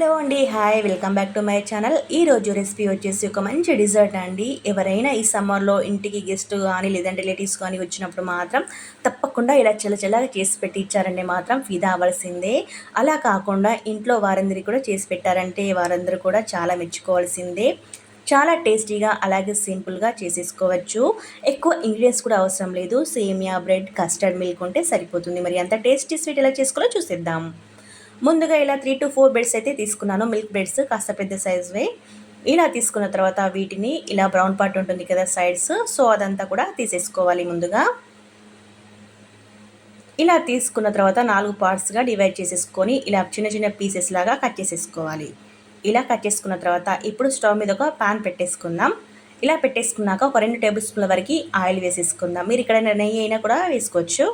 Hello అండి hi welcome back to my channel. ఈ రోజు రెసిపీ వచ్చేసి ఒక మంచి డిజర్ట్ అండి. ఎవరైనా ఈ సమ్మర్లో ఇంటికి గెస్ట్ కానీ లేదంటే రిలేటివ్స్ కానీ వచ్చినప్పుడు మాత్రం తప్పకుండా ఇలా చల్లచల్లగా చేసి పెట్టి ఇచ్చారంటే మాత్రం ఫిదా అవ్వాల్సిందే. అలా కాకుండా ఇంట్లో వారందరికీ కూడా చేసి పెట్టారంటే వారందరూ కూడా చాలా మెచ్చుకోవాల్సిందే. చాలా టేస్టీగా అలాగే సింపుల్గా చేసేసుకోవచ్చు. ఎక్కువ ఇంగ్రీడియంట్స్ కూడా అవసరం లేదు. సేమియా బ్రెడ్ కస్టర్డ్ మిల్క్ ఉంటే సరిపోతుంది. మరి అంత టేస్టీ స్వీట్ ఎలా చేసుకోవాలో చూసేద్దాం. ముందుగా ఇలా త్రీ టు ఫోర్ బెడ్స్ అయితే తీసుకున్నాను. మిల్క్ బెడ్స్ కాస్త పెద్ద సైజువే ఇలా తీసుకున్న తర్వాత వీటిని ఇలా బ్రౌన్ పార్ట్ ఉంటుంది కదా సైడ్స్ సో అదంతా కూడా తీసేసుకోవాలి ముందుగా. ఇలా తీసుకున్న తర్వాత నాలుగు పార్ట్స్గా డివైడ్ చేసేసుకొని ఇలా చిన్న చిన్న పీసెస్ లాగా కట్ చేసేసుకోవాలి. ఇలా కట్ చేసుకున్న తర్వాత ఇప్పుడు స్టవ్ మీద ఒక పాన్ పెట్టేసుకుందాం. ఇలా పెట్టేసుకున్నాక ఒక రెండు టేబుల్ స్పూన్ల వరకు ఆయిల్ వేసేసుకుందాం. మీరు ఇక్కడ నెయ్యి అయినా కూడా వేసుకోవచ్చు.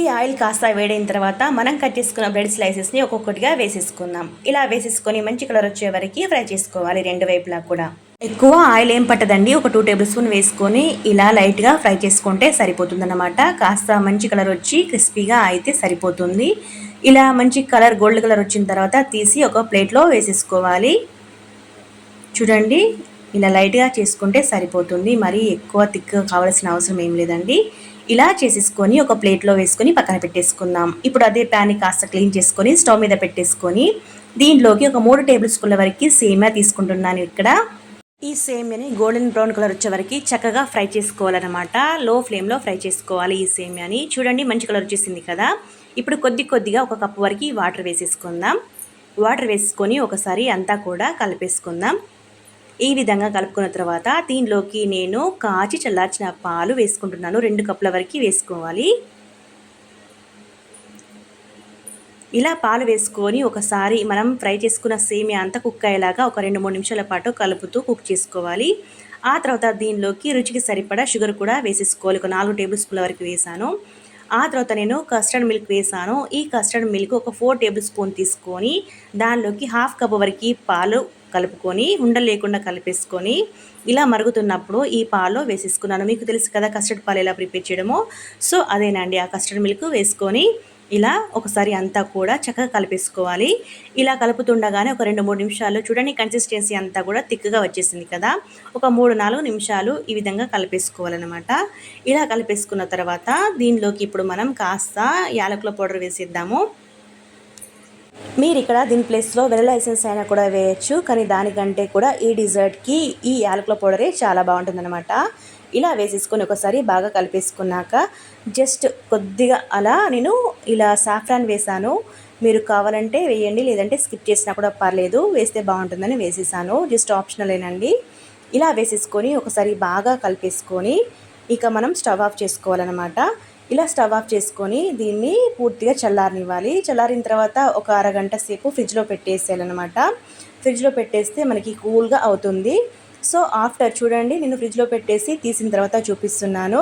ఈ ఆయిల్ కాస్త వేడైన తర్వాత మనం కట్ చేసుకున్న బ్రెడ్ స్లైసెస్ని ఒక్కొక్కటిగా వేసేసుకుందాం. ఇలా వేసేసుకొని మంచి కలర్ వచ్చే వరకు ఫ్రై చేసుకోవాలి రెండు వైపులా కూడా. ఎక్కువ ఆయిల్ ఏం పట్టదండి. ఒక టూ టేబుల్ స్పూన్ వేసుకొని ఇలా లైట్గా ఫ్రై చేసుకుంటే సరిపోతుందన్నమాట. కాస్త మంచి కలర్ వచ్చి క్రిస్పీగా అయితే సరిపోతుంది. ఇలా మంచి కలర్ గోల్డ్ కలర్ వచ్చిన తర్వాత తీసి ఒక ప్లేట్లో వేసేసుకోవాలి. చూడండి ఇలా లైట్గా చేసుకుంటే సరిపోతుంది. మరీ ఎక్కువ థిక్ కావాల్సిన అవసరం ఏం లేదండి. ఇలా చేసేసుకొని ఒక ప్లేట్లో వేసుకొని పక్కన పెట్టేసుకుందాం. ఇప్పుడు అదే ప్యాన్ని కాస్త క్లీన్ చేసుకొని స్టవ్ మీద పెట్టేసుకొని దీంట్లోకి ఒక మూడు టేబుల్ స్పూన్ల వరకు సేమియా తీసుకుంటున్నాను ఇక్కడ. ఈ సేమియాని గోల్డెన్ బ్రౌన్ కలర్ వచ్చే వరకు చక్కగా ఫ్రై చేసుకోవాలన్నమాట. లో ఫ్లేమ్లో ఫ్రై చేసుకోవాలి ఈ సేమియాని. చూడండి మంచి కలర్ వచ్చేసింది కదా. ఇప్పుడు కొద్ది కొద్దిగా ఒక కప్పు వరకు వాటర్ వేసేసుకుందాం. వాటర్ వేసుకొని ఒకసారి అంతా కూడా కలిపేసుకుందాం. ఈ విధంగా కలుపుకున్న తర్వాత దీనిలోకి నేను కాచి చల్లార్చిన పాలు వేసుకుంటున్నాను. రెండు కప్పుల వరకు వేసుకోవాలి. ఇలా పాలు వేసుకొని ఒకసారి మనం ఫ్రై చేసుకున్న సేమియా అంతా కుక్ అయ్యేలాగా ఒక రెండు మూడు నిమిషాల పాటు కలుపుతూ కుక్ చేసుకోవాలి. ఆ తర్వాత దీనిలోకి రుచికి సరిపడా షుగర్ కూడా వేసేసుకోవాలి. ఒక నాలుగు టేబుల్ స్పూన్ల వరకు వేసాను. ఆ తర్వాత నేను కస్టర్డ్ మిల్క్ వేసాను. ఈ కస్టర్డ్ మిల్క్ ఒక ఫోర్ టేబుల్ స్పూన్ తీసుకొని దానిలోకి హాఫ్ కప్ వరకు పాలు కలుపుకొని ఉండలు లేకుండా కలిపేసుకొని ఇలా మరుగుతున్నప్పుడు ఈ పాలు వేసేసుకున్నాను. మీకు తెలుసు కదా కస్టర్డ్ పాలు ఎలా ప్రిపేర్ చేయడమో. సో అదేనండి. ఆ కస్టర్డ్ మిల్క్ వేసుకొని ఇలా ఒకసారి అంతా కూడా చక్కగా కలిపేసుకోవాలి. ఇలా కలుపుతుండగానే ఒక రెండు మూడు నిమిషాలు చూడండి కన్సిస్టెన్సీ అంతా కూడా థిక్గా వచ్చేసింది కదా. ఒక మూడు నాలుగు నిమిషాలు ఈ విధంగా కలిపేసుకోవాలన్నమాట. ఇలా కలిపేసుకున్న తర్వాత దీనిలోకి ఇప్పుడు మనం కాస్త యాలకుల పౌడర్ వేసేద్దాము. మీరు ఇక్కడ దీని ప్లేస్లో వెనలా ఎసెన్స్ అయినా కూడా వేయచ్చు కానీ దానికంటే కూడా ఈ డిజర్ట్కి ఈ యాలకుల పౌడరే చాలా బాగుంటుందన్నమాట. ఇలా వేసేసుకొని ఒకసారి బాగా కలిపేసుకున్నాక జస్ట్ కొద్దిగా అలా నేను ఇలా సాఫ్రాన్ వేసాను. మీరు కావాలంటే వేయండి లేదంటే స్కిప్ చేసినా కూడా పర్లేదు వేస్తే బాగుంటుందని వేసేసాను. జస్ట్ ఆప్షనలేనండి. ఇలా వేసేసుకొని ఒకసారి బాగా కలిపేసుకొని ఇక మనం స్టవ్ ఆఫ్ చేసుకోవాలన్నమాట. ఇలా స్టవ్ ఆఫ్ చేసుకొని దీన్ని పూర్తిగా చల్లారనివ్వాలి. చల్లారిన తర్వాత ఒక అరగంట సేపు ఫ్రిడ్జ్లో పెట్టేసేయాలన్నమాట. ఫ్రిడ్జ్లో పెట్టేస్తే మనకి కూల్గా అవుతుంది. సో ఆఫ్టర్ చూడండి నేను ఫ్రిడ్జ్లో పెట్టేసి తీసిన తర్వాత చూపిస్తున్నాను.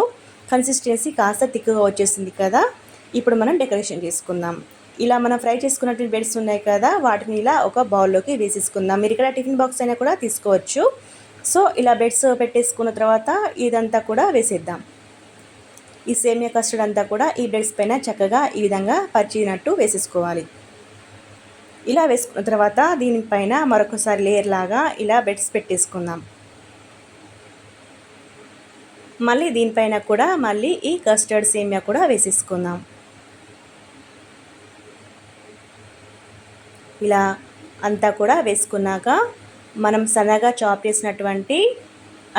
కన్సిస్టెన్సీ కాస్త థిక్గా వచ్చేసింది కదా. ఇప్పుడు మనం డెకరేషన్ చేసుకుందాం. ఇలా మనం ఫ్రై చేసుకున్నటువంటి బెడ్స్ ఉన్నాయి కదా వాటిని ఇలా ఒక బౌల్లోకి వేసేసుకుందాం. మీరు ఇక్కడ టిఫిన్ బాక్స్ అయినా కూడా తీసుకోవచ్చు. సో ఇలా బెడ్స్ పెట్టేసుకున్న తర్వాత ఇదంతా కూడా వేసేద్దాం. ఈ సేమియా కస్టర్డ్ అంతా కూడా ఈ బ్రెడ్స్ పైన చక్కగా ఈ విధంగా పరిచినట్టు వేసేసుకోవాలి. ఇలా వేసుకున్న తర్వాత దీనిపైన మరొకసారి లేయర్ లాగా ఇలా బెడ్స్ పెట్టేసుకుందాం. మళ్ళీ దీనిపైన కూడా మళ్ళీ ఈ కస్టర్డ్ సేమియా కూడా వేసేసుకుందాం. ఇలా అంతా కూడా వేసుకున్నాక మనం సన్నగా చాప్ చేసినటువంటి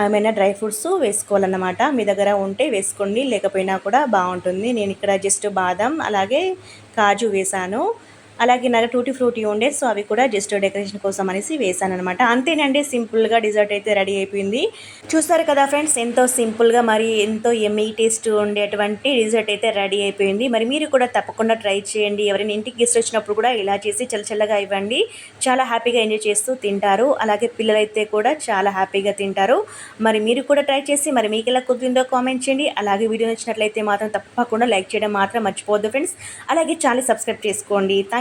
ఏమైనా డ్రై ఫ్రూట్స్ వేసుకోవాలన్నమాట. మీ దగ్గర ఉంటే వేసుకోండి లేకపోయినా కూడా బాగుంటుంది. నేను ఇక్కడ జస్ట్ బాదం అలాగే కాజు వేసాను. అలాగే నాకు టూటీ ఫ్రూటీ ఉండే సో అవి కూడా జస్ట్ డెకరేషన్ కోసం అనేసి వేసాను అనమాట అంతేనండి సింపుల్గా డిజర్ట్ అయితే రెడీ అయిపోయింది. చూస్తారు కదా ఫ్రెండ్స్ ఎంతో సింపుల్గా మరి ఎంతో ఎమ్మీ టేస్ట్ ఉండేటువంటి డిజర్ట్ అయితే రెడీ అయిపోయింది. మరి మీరు కూడా తప్పకుండా ట్రై చేయండి. ఎవరైనా ఇంటికి గెస్ట్ వచ్చినప్పుడు కూడా ఇలా చేసి చల్లచల్లగా ఇవ్వండి. చాలా హ్యాపీగా ఎంజాయ్ చేస్తూ తింటారు. అలాగే పిల్లలైతే కూడా చాలా హ్యాపీగా తింటారు. మరి మీరు కూడా ట్రై చేసి మరి మీకు ఎలా కుదిరిందో కామెంట్ చేయండి. అలాగే వీడియో నచ్చినట్లయితే మాత్రం తప్పకుండా లైక్ చేయడం మాత్రం మర్చిపోవద్దు ఫ్రెండ్స్. అలాగే ఛానల్ సబ్స్క్రైబ్ చేసుకోండి. Thank